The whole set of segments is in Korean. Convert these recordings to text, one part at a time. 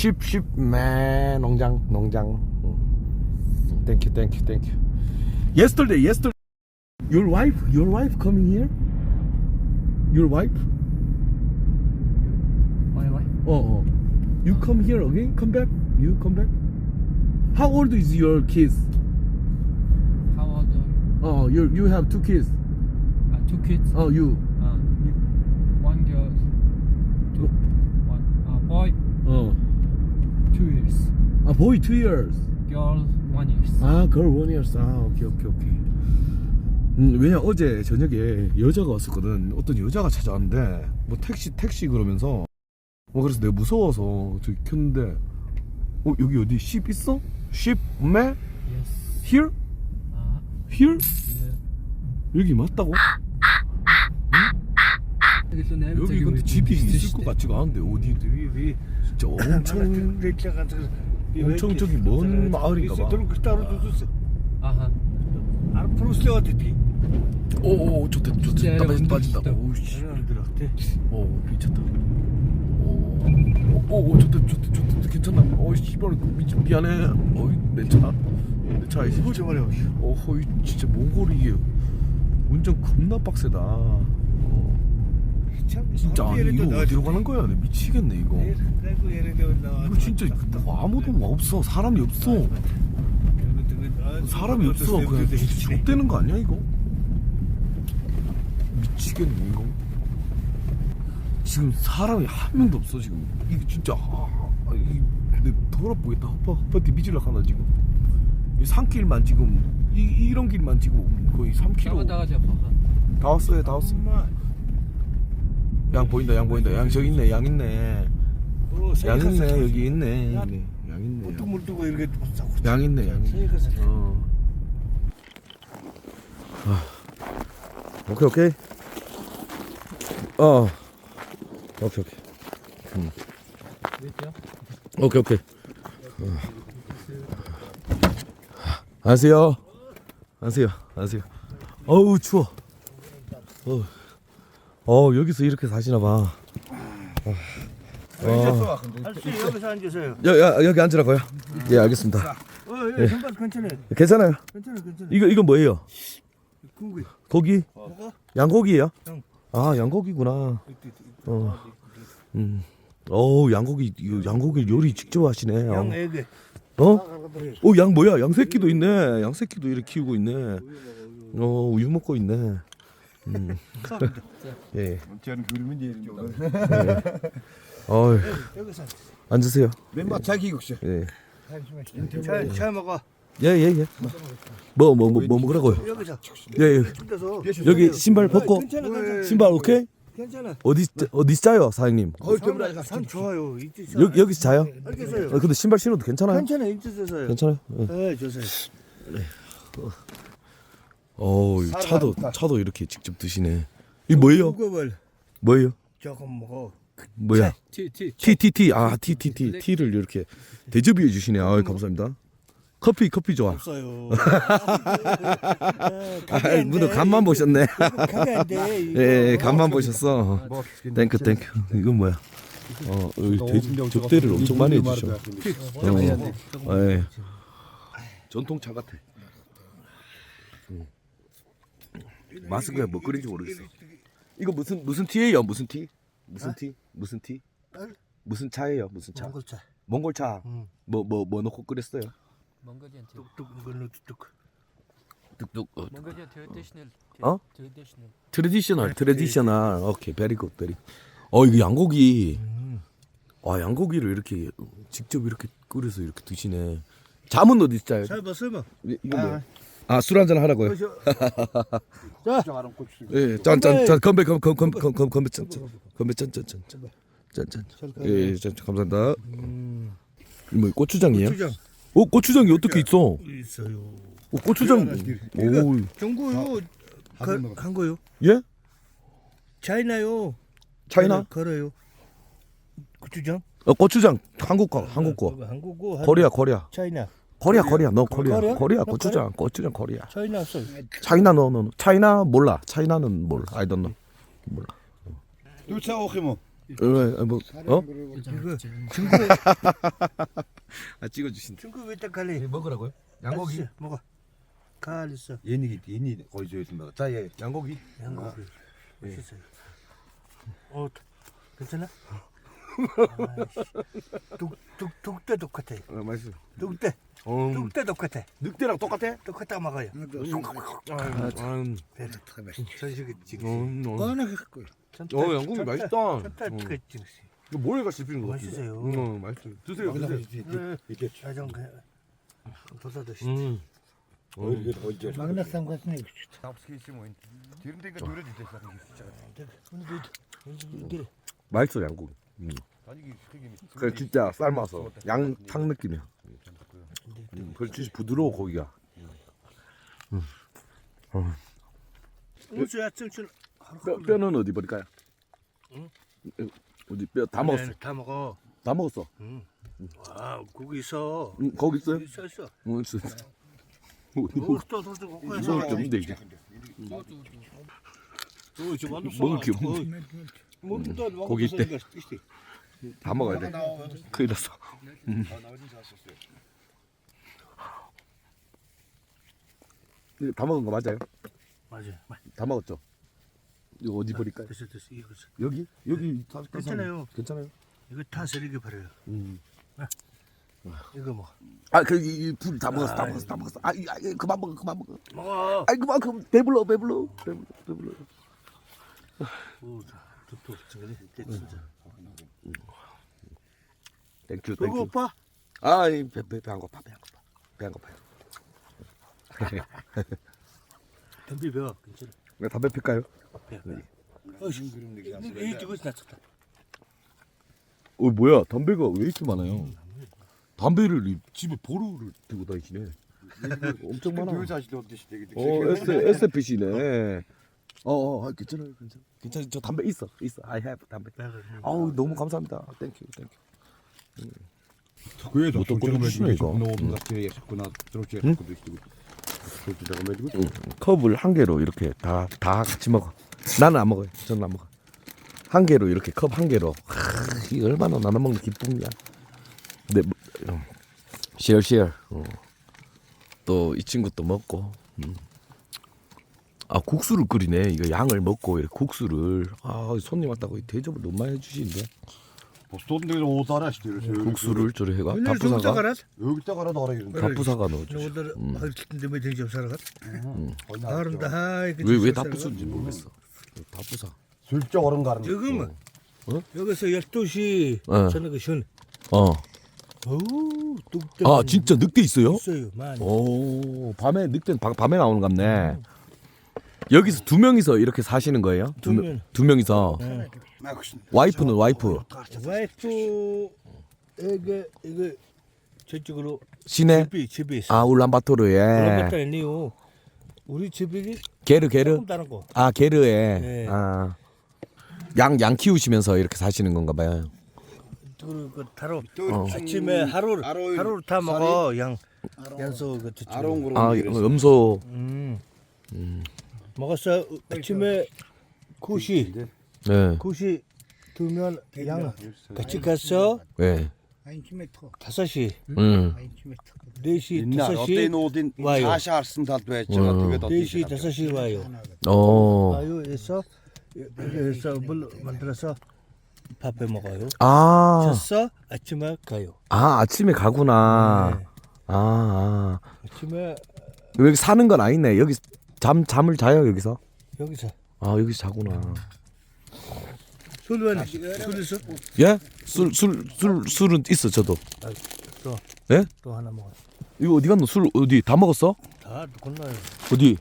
Sheep, sheep, man. 농장, 농장. 음. Thank you, thank you, thank you. Yesterday, yesterday. Your wife, your wife coming here? Your wife? My wife? Oh, oh. You come here again? Come back? You come back? How old is your kids? How old are you? Oh, you you have two kids. Uh, two kids. Oh, you. A boy two years. Girl, one years. 아, girl one years. 아, 오케이, 오케이, 오케이. 음, 왜냐 어제 저녁에 여자가 왔었거든. 어떤 여자가 찾아왔는데 뭐 택시 택시 그러면서 뭐 그래서 내가 무서워서 저기 켰는데 어 여기 어디 십 있어? 십 매? Yes. Here? Uh, Here? yeah. 여기 맞다고? 여기 근데 집이 있을 것 같지가 않은데 어디 위 진짜 엄청 엄청 저기 먼 마을인가 봐. 아. 프로스테가 됐디. 오오 좋다 좋다. 진짜 빠진다. 오씨. 안 들었대. 오 미쳤다. 오오 좋다 좋다 좋다. 괜찮나 오 씨발 미, 미안해. 어이 내차내 차에 호주 말이야. 어 허이 진짜 몽골이 운전 겁나 빡세다 어, 진짜 아니 이거 어디로 가는 거야? 내 미치겠네 이거. 이거 진짜 뭐 아무도 없어. 사람이 없어. 사람이 없어. 그냥 진짜 족되는 거 아니야 이거? 미치겠네 이거. 지금 사람이 한 명도 없어 지금. 이게 진짜 아, 아, 이, 내 더럽보겠다. 헛바 헛바디 미질락 하나 지금. 이 산길만 지금 이, 이런 길만 지금 거의 3km 나가 잡아. 다 왔어요 다 왔어 양 보인다 양 보인다. 양 저기 있네 양 있네. 양 있네 여기 있네. 양 있네 양. 물두고 이렇게 양 있네 양 있네. 어. 아. 오케이 오케이. 어 오케이 오케이. 왜죠? 오케이 오케이. 어. 안녕하세요. 안녕하세요. 안녕하세요. 어우 추워. 어, 어 여기서 이렇게 사시나 봐 할수 여기서 앉으세요. 여, 여, 여기 앉으라고요 예 알겠습니다 어, 예, 선반 괜찮아요. 괜찮아요 괜찮아, 괜찮아. 이거 이건 뭐예요 구기. 고기 먹어? 양고기예요 응. 아 양고기구나 어. 음. 어우 양고기 이거 양고기 요리 직접 하시네 어? 양 애기. 어? 어, 양 뭐야? 양 새끼도 있네. 양 새끼도 이렇게 키우고 있네. 어, 우유 먹고 있네. 음. 예. 저는 그러면 이제 어, 여기서 앉으세요. 맨마 자기 국수. 예. 잘, 잘 먹어. 예, 예, 예. 뭐, 뭐, 뭐, 뭐 먹으라고요? 여기서. 예, 예. 앉아서. 여기 신발 벗고. 괜찮아, 괜찮아. 신발 오케이? 괜찮아. 어디, 어디 짜요, 사장님? 산, 산 좋아요. 이쪽 여기, 여기서 자요? 알겠어요. 어, 근데 신발 신어도 괜찮아요? 괜찮아, 이쪽에서요. 괜찮아요? 예. 네, 좋아요. 어우, 차도, 차도 이렇게 직접 드시네. 이 뭐예요? 무겁을 뭐예요? 조금 먹어. 뭐야? T T. T T T 아 T T T T를 이렇게 대접해 주시네. 아 감사합니다. 커피 커피 좋아. 없어요. 아, 문도 간만 보셨네. 안 돼. 예, 간만 보셨어. 땡큐 땡큐. 이건 뭐야? 어, 어, 대, 접대를 엄청 많이 해주셔. 어, 예. 전통차 같아. 음. 마스크가 뭐 끓인지 모르겠어. 이거 무슨 무슨 티예요? 무슨 티? 무슨 티? 무슨 티? 무슨 차예요? 무슨 차? 몽골차. 몽골차. 응. 뭐뭐뭐 넣고 끓였어요? Tea. 뚝뚝 이걸로 뚝뚝. 뚝뚝. 어, traditional. tea. 어? Traditional. 트레디셔널 트레디셔널 오케이 베리 굿 베리 어 이거 양고기 와 양고기를 이렇게 직접 이렇게 끓여서 이렇게 드시네 잠은 어디 있어요? 설마 설마. 이- 이거 뭐야? 아 술 한잔 하라고요? 자. 예, 짠짠짠 건배 건배 건배 건배 건배 짠 짠 건배 짠짠짠 짠짠짠 예, 짠 감사합니다. 이뭐 고추장이에요? 고추장 어 고추장이 어떻게 있어? 있어요. 어, 고추장 오 정부요. 가- 간 거요. 예? 차이나요. 차이나? 걸어요. 고추장. 어 고추장 한국 거 한국 거 어, 한국고 코리아 코리아 차이나. 코리아 코리아 너 코리아 코리아? 코리아 너 고추장 고추장 코리아 차이나 없어. 차이나 너너 차이나 몰라 차이나는 몰라 I don't know 몰라 sa ook iemand. 어, 뭐, 어? 이거 중국 아 찍어주신다. 중국 왜딱 갈래? 먹으라고요? 알았어, 먹어. 가을 있어. 얘니 얘니 거기서 있습 자얘 양고기. 양고기. 맛있어요. 어, 괜찮아? 뚝뚝 뚝대 똑같아. 어, 맛있어. 뚝대 어, 뚝대 똑같아. 늑대랑 똑같아? 똑같아 먹어요. 아, 참. 전식이 지금. 음, 어, 어, 양고기 맛있다. 그 지금. 이거 모래가 씹히는 거 같은데. 맛있어요. 음, 맛있어. 드세요, 드세요. 이게 자전 그 도사 드시. 음. 어, 이게 어제 막나쌈 같은 거. 맛있어 양고기. 음. 그 진짜 삶아서 양탕 느낌이야. 음, 그 진짜 부드러워 고기가. 우수야 찔찔. 뼈, 뼈는 어디 버릴까요? 어디 뼈 다 먹었어. 네, 다 먹어. 다 먹었어. 와 고기 있어. 응, 거기 있어요? 있어 있어. 응, 있어. 어, 이거 해서. 게 없는데 이제. 어, 먹을 게거 고기 있대. 다 먹어야 돼. 큰일 났어. 음. 이거 다 먹은 거 맞아요? 맞아. 다 먹었죠? 이거 어디 버릴까요? 됐어 됐어 이거 됐어. 여기? 여기 다 괜찮아요. 괜찮아요? 이거 다 쓰레기 버려요. 음. 이거 뭐. 아, 그불다 먹었어, 다 먹었어, 다 먹었어. 아, 이, 아, 이, 그만 먹어, 그만 먹어. 먹어. 아이 그만 그 배불러, 배불러, 배불러, 배불러. 오, 툭툭 저거네. 진짜. 땡큐, 그거 땡큐. 오빠? 아, 배배배안 고파, 배안 고파, 배안 고파요. 덤비 배워. 괜찮아. 왜 담배 필까요? 어이씨. 이 찍고 있어 놨다. 어 뭐야 담배가 왜 이렇게 많아요? 담배를 이 집에 보루를 들고 다니시네. 엄청 많아. 사실 어디 되게 어 S SFP시네. 어어 아, 괜찮아요 괜찮아. 괜찮아 저 담배 있어 있어. I have 담배. 아우 너무 감사합니다. 땡큐 땡큐. 뭐 또. 노는 같은 자꾸나 저렇게 갖고 있고 저렇게 잠깐 가지고 컵을 한 개로 이렇게 다 다 같이 먹어. 나는 안 먹어요. 저는 안 먹어. 한 개로 이렇게 컵 한 개로. 하, 이 얼마나 나눠 먹는 기쁨이야. 근데 뭐, 음, 시얼 시얼. 어. 또이 친구도 먹고. 음. 아 국수를 끓이네. 이거 양을 먹고 이렇게 국수를. 아 손님 왔다고 이 대접을 너무 많이 해주시는데. 보스톤데 오다라 시대를 국수를 저리 해가 오늘 좀 다프사가 따가라. 여기다가 나라 이런 다프사가 넣어줘. 오늘 할 텐데 왜 된지 없어라. 거 아름다. 왜왜 다프스인지 모르겠어. 다프사. 슬쩍 얼음 가는 거 지금은 어? 여기서 12시 어. 저녁에 션. 어. 어우. 아 진짜 늑대 있어요? 있어요. 많이. 오 밤에 늑대는 밤- 밤에 나오는 갑네. 여기서 두 명이서 이렇게 사시는 거예요? 두, 두 명- 명. 두 명이서 네. 와이프는 와이프 와이프에게 이거 저쪽으로 시내 집이 집이 있어. 아 그런 울란바토르에 것도 아니요. 우리 집이 게르 게르 조금 다른 거. 아 게르에 네. 아양 양 키우시면서 이렇게 사시는 건가 봐요. 그리고 그 타로 어. 아침에 하루를 아로- 하루를 다 먹어 양 양소 그 저쪽. 아롱 그런 아. 음소 음. 먹었어. 아침에 9시 네 9시 두면 양 같이 갔어. 네. 5시, 음. 4시, 옛날 어때 5시, 노딘 와요. 사샤르슨 다트에 제가 어. 되게 더 4시, 5시 와요. 어. 와요. 해서 여기서 물 만들어서 밥해 먹어요. 아, 쳤어 아침에 가요. 아 아침에 가구나. 네. 아, 아. 아침에 여기 사는 건 아니네. 여기 잠 잠을 자요 여기서. 여기서 아 여기서 자구나. 술 왜? 술 있어? 예? 술 술 술 술 은 있어 저도. 또. 예? 또 하나 먹어. 이거 어디 갔노? 술 어디 다 먹었어? 다 건너요. 어디?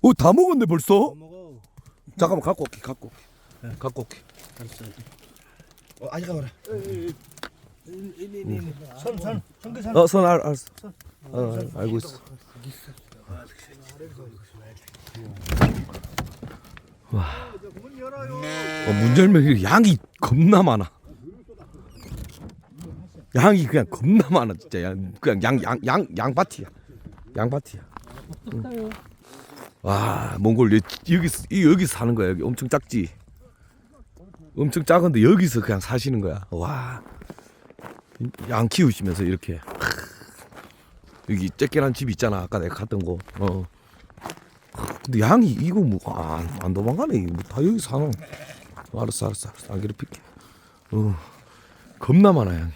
어다 먹었네 벌써? 또 먹어. 잠깐만 갖고 올게 갖고. 올게. 갖고 올게. 알았어. 어, 아직 가라. 손, 손, 손기선. 어선 알 알았어. 어 알고 있어. 와. 어, 문 열면 이렇게 양이 겁나 많아. 양이 그냥 겁나 많아 진짜 양 그냥 양 양 양 양파티야. 양파티야. 응. 와 몽골 여기 여기 여기 사는 거야 여기 엄청 작지. 엄청 작은데 여기서 그냥 사시는 거야. 와. 양 키우시면서 이렇게. 여기 쬐끼란 집 있잖아. 아까 내가 갔던 거. 어. 근데 양이 이거 뭐안 안 도망가네. 이거 뭐 다 여기 사노. 알았어, 알았어, 알았어. 안 괴롭힐게. 어. 겁나 많아 양이.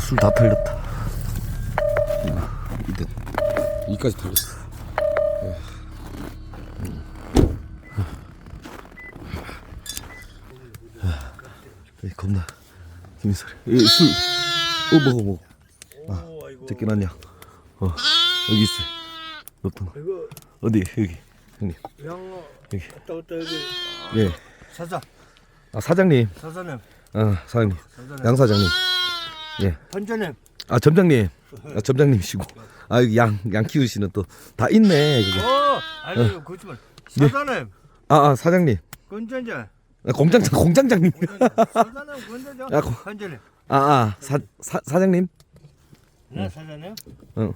술 다 털렸다. 이때 이까지 털렸어. 겁나. 예, 술. 어 먹어 먹어. 아, 제끼 놨냐? 어 여기 있어. 높은 거. 어디 여기 형님. 양 여기. 왔다 갔다 여기 예. 사자 아 사장님. 사자님 아 사장님. 사자님 양 사장님. 예. 판자님 아 점장님. 아, 점장님이시고. 아 여기 양 양 키우시는 또 다 있네 그거. 어 아니요 거짓말 사자님 아, 아 사장님. 건전자 아, 공장장 공장장님. 야, 고- 판자님 아, 아, 사, 사 사장님. 네 사자님 어.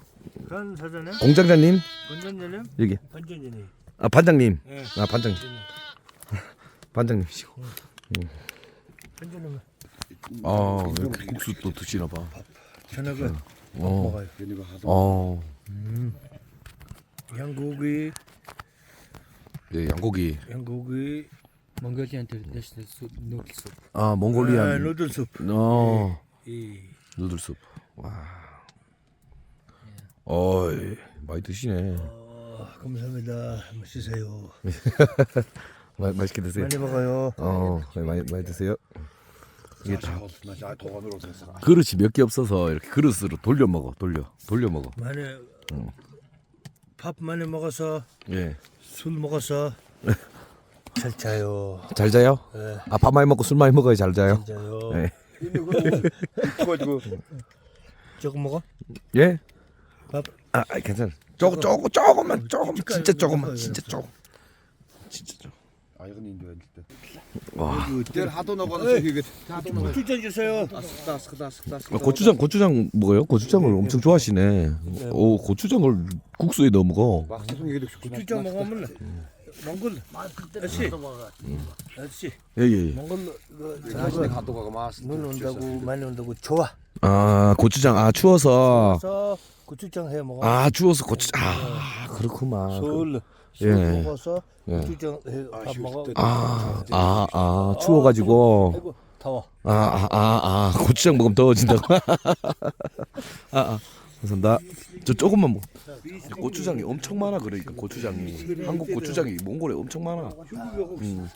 건 사자님 공장장님. 건전자님 여기. 판전자님 아, 반장님. 예 아, 반장님. 반장님이시고. 판자님 아, 이렇게 국수 또 드시나 봐. 저녁에 어. 먹어요 얘네가 하도 어. 양고기 예, 양고기. 양고기 Mongolian traditional soup, noodle soup. 아, 아, 몽골리안. 누들 숲 어. 이 누들 숲. 와. 어이, 많이 드시네. 어, 감사합니다 맛있어요 마, 맛있게 드세요. 많이 먹어요 어, 네, 많이 많이 드세요. 이게 다 됐어. 그릇이 몇 개 없어서 이렇게 그릇으로 돌려 먹어. 돌려. 돌려 먹어. 많이 밥 많이 먹어서 예. 술 먹어서 잘 자요 잘 자요? 예, 아, 밥 많이 먹고 술 많이 먹어야 잘 자요. 잘 자요 예. 가지고 조금 먹어? 예? 밥 아, 아 괜찮아. 조금 조금 조금만 조금 진짜 조금만 진짜 조금. 진짜 조금. 아 이건 인도야 진짜. 와. 하도 이게 하도 주세요. 아, 고추장 고추장 먹어요? 고추장을 엄청 좋아하시네. 오, 고추장을 국수에 넣어 먹어. 막 세상 얘기도 주전 먹으면 몽골 아저씨. 아저씨. 예, 예. 예. 몽골 자신의 하도 가가 막. 눈 온다고 많이 온다고 좋아. 아, 고추장. 아 추워서. 그래서 고추장 해 먹어. 아, 추워서 고추 아, 그렇구만. 그- 술, 예. 술 먹어서 예. 고추장 해밥 먹어. 아, 아, 아, 추워 가지고. 아이고 더워. 아, 아, 아, 아, 고추장 먹으면 더워진다고. 아, 아, 감사합니다. 저 조금만 먹. 고추장이 엄청 많아 그러니까 고추장이 한국 고추장이 몽골에 엄청 많아. 음.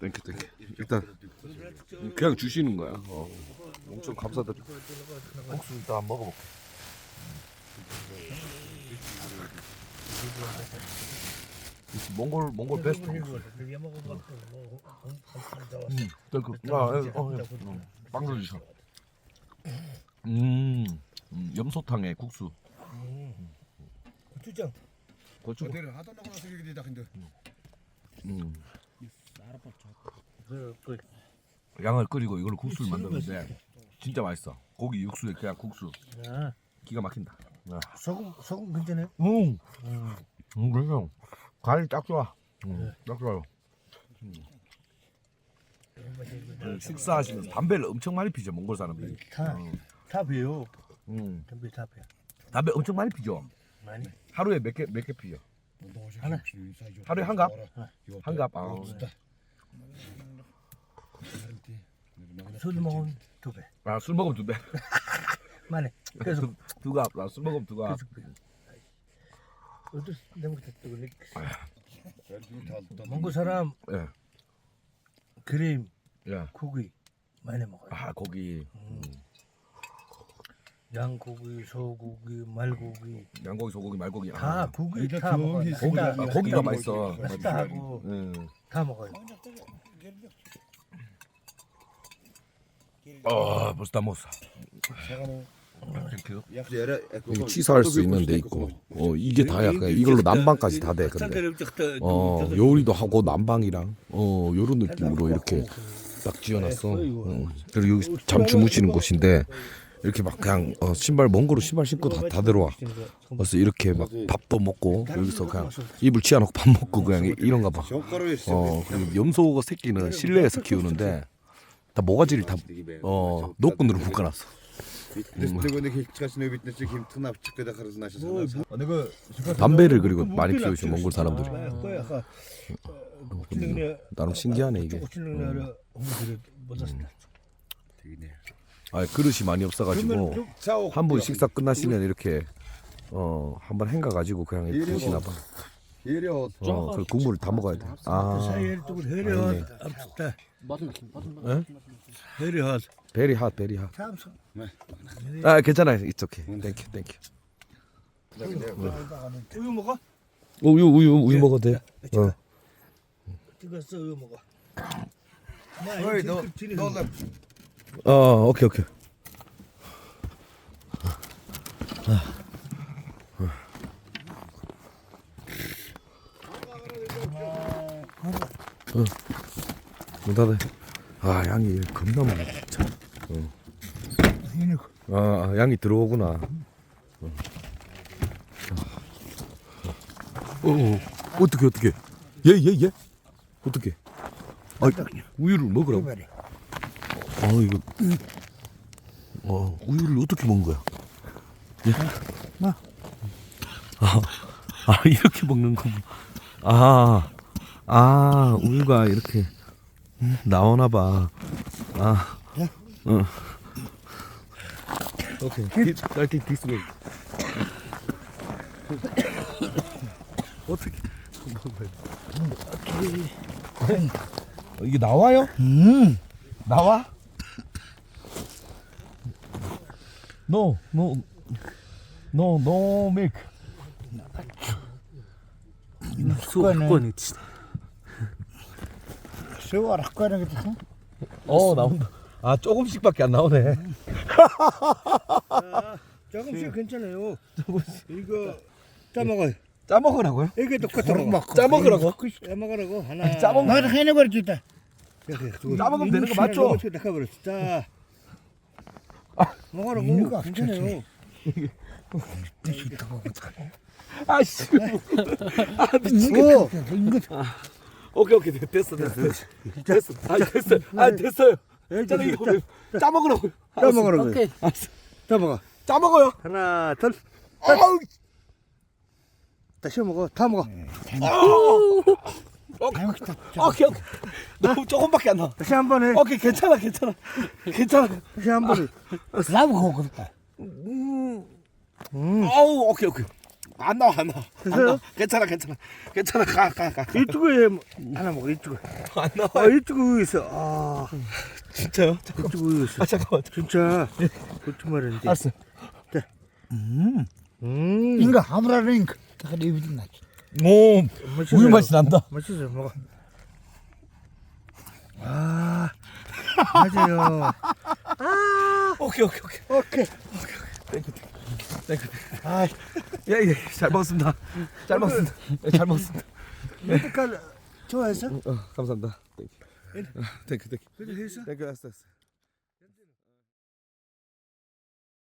땡큐 땡큐. 일단 그냥 주시는 거야. 어. 엄청 감사드려. 국수 일단 한번 먹어볼게. 몽골 몽골 베스트. 음, 땡큐. 아, 예, 어, 예. 음, 빵도 주셔. 음, 음, 염소탕에 국수. 고추장 고추. 내를 하도 나가서 이게 되다 근데. 음. 그, 그 양을 끓이고 이걸 국수를 만드는데 진짜 맛있어. 고기 육수에 그냥 국수 아, 기가 막힌다. 아. 소금 소금 괜찮아요? 음, 음, 그래서 간이 딱 좋아. 음, 딱 좋아요. 음. 식사하시면서 담배를 엄청 많이 피죠 몽골 사람들이. 다 탑이요 음, 담배 탑이야 담배 엄청 많이 피죠. 많이 하루에 몇 개 몇 개 피죠. 하나. 하루에 한 갑? 한 갑. 아. 술 먹으면 두 배 아, 술 먹으면 두 배. 많이 그래서 두, 두 갑. 아, 술 먹으면 두 갑. 어떤 내가 뜨고 몽골 사람 예, 그림 예. 고기 많이 먹어요 아, 고기. 양고기 소고기 말고기 양고기, 소고기, 말고기. 다 아, 고기 다 먹어요 고기, 아, 다 고기가 맛있어. 맛있다 하고 음. 다 먹어요 아, 벌써 다 먹었어. 여기 취사할 수 있는 데 있고, 어 이게 다 약간 이걸로 난방까지 다 돼. 근데 어 요리도 하고 난방이랑 어 요런 느낌으로 이렇게 딱 지어놨어. 응. 그리고 여기 잠 주무시는 곳인데 이렇게 막 그냥 어, 신발 먼 거로 신발 신고 다, 다 들어와. 그래서 이렇게 막 밥도 먹고 여기서 그냥 이불 치워놓고 밥 먹고 그냥 이- 이런가 봐. 어 그리고 염소 새끼는 실내에서 키우는데 다 모가지를 다어 노끈으로 묶어놨어. 담배를 그리고 많이 피우죠 몽골 사람들이. 거야. 나름 신기하네 이게. 아 그릇이 많이 없어가지고 한번 식사 끝나시면 이렇게 어 한번 헹가 가지고 그냥 이렇게 드시나 봐. O. 어, 그 국물을 다 먹어야 돼. 아, 사이에 또 해려. 에? 해려. 베리 핫, 베리 핫. 참 아, 괜찮아요. It's okay. Thank you, thank 우유 먹어? you. 우유, 우유, 우유 먹어도 돼. 어. 찍었어 우유 먹어. No. Ne oldu? 어, 오케이, 오케이. 어. 문 닫아. 아, 양이 겁나 많아. 어. 아, 아, 양이 들어오구나. 어, 어, 어. 어떻게, 어떻게? 얘, 얘, 얘? 어떻게? 아, 우유를 먹으라고? 아, 이거. 어, 우유를 어떻게 먹는 거야? 예? 아, 아, 이렇게 먹는 거구나. 아, 아, 우유가 이렇게 음, 나오나 봐. 아, 어. 오케이. I think this way. 어떻게 어, 이게 나와요? 음. 나와? No, no, no, no milk. 습관은 세월 학과는 그랬어? 어 나온다. 아 조금씩밖에 안 나오네. 조금씩 괜찮아요. 이거 짜먹어요. 짜 먹으라고요? 이게 똑같아. 짜 먹으라고? 짜 먹으라고 하나. 아니, 짜 먹- 나 해내버릴 수 있다. 짜 먹으면 되는 거 맞죠? 닦아버렸어. 짜. 먹으라고. 괜찮아요. 아씨. 아 미치겠다. 이거 오케이 오케이 됐어 됐어 됐어. 됐어. 아 됐어. 아 됐어요. 저는 이거 짜 먹으라고. 짜 먹으라고. Okay. 짜 먹어. 짜 먹어요. 하나, 둘. 아우. 다시 먹어. 다 먹어. 오케이 오케이. 오케이. 너무 조금밖에 안 나와. 다시 한 번 해. 오케이 괜찮아 괜찮아 괜찮아. 다시 한 번 해. 나보고 그랬다. 어우 오케이 오케이. 안 나와 안 나와. 안 나와. 괜찮아 괜찮아 괜찮아 가 가 가. 이쪽에 하나 먹어. 이쪽에. 안 나와. 아, 이쪽에 우유 있어. 아, 진짜요? 이쪽에 우유 있어. 아 잠깐만. 진짜. 그렇지 말인데. 알았어. 음. 이거 아무라는 딱 입이 나지. 오 맛있어요. 우유 맛이 난다. 맛있어. 먹어. 아, 맞아요. 오케이 오케이 오케이. 오케이. 땡큐. 아, 예 예 잘 먹었습니다. 잘 먹었습니다. 예, 잘 먹었습니다. 색깔 좋아해서? 어 감사합니다. 땡큐. 땡큐 땡큐. 그래 했어? 땡큐 했어 했어.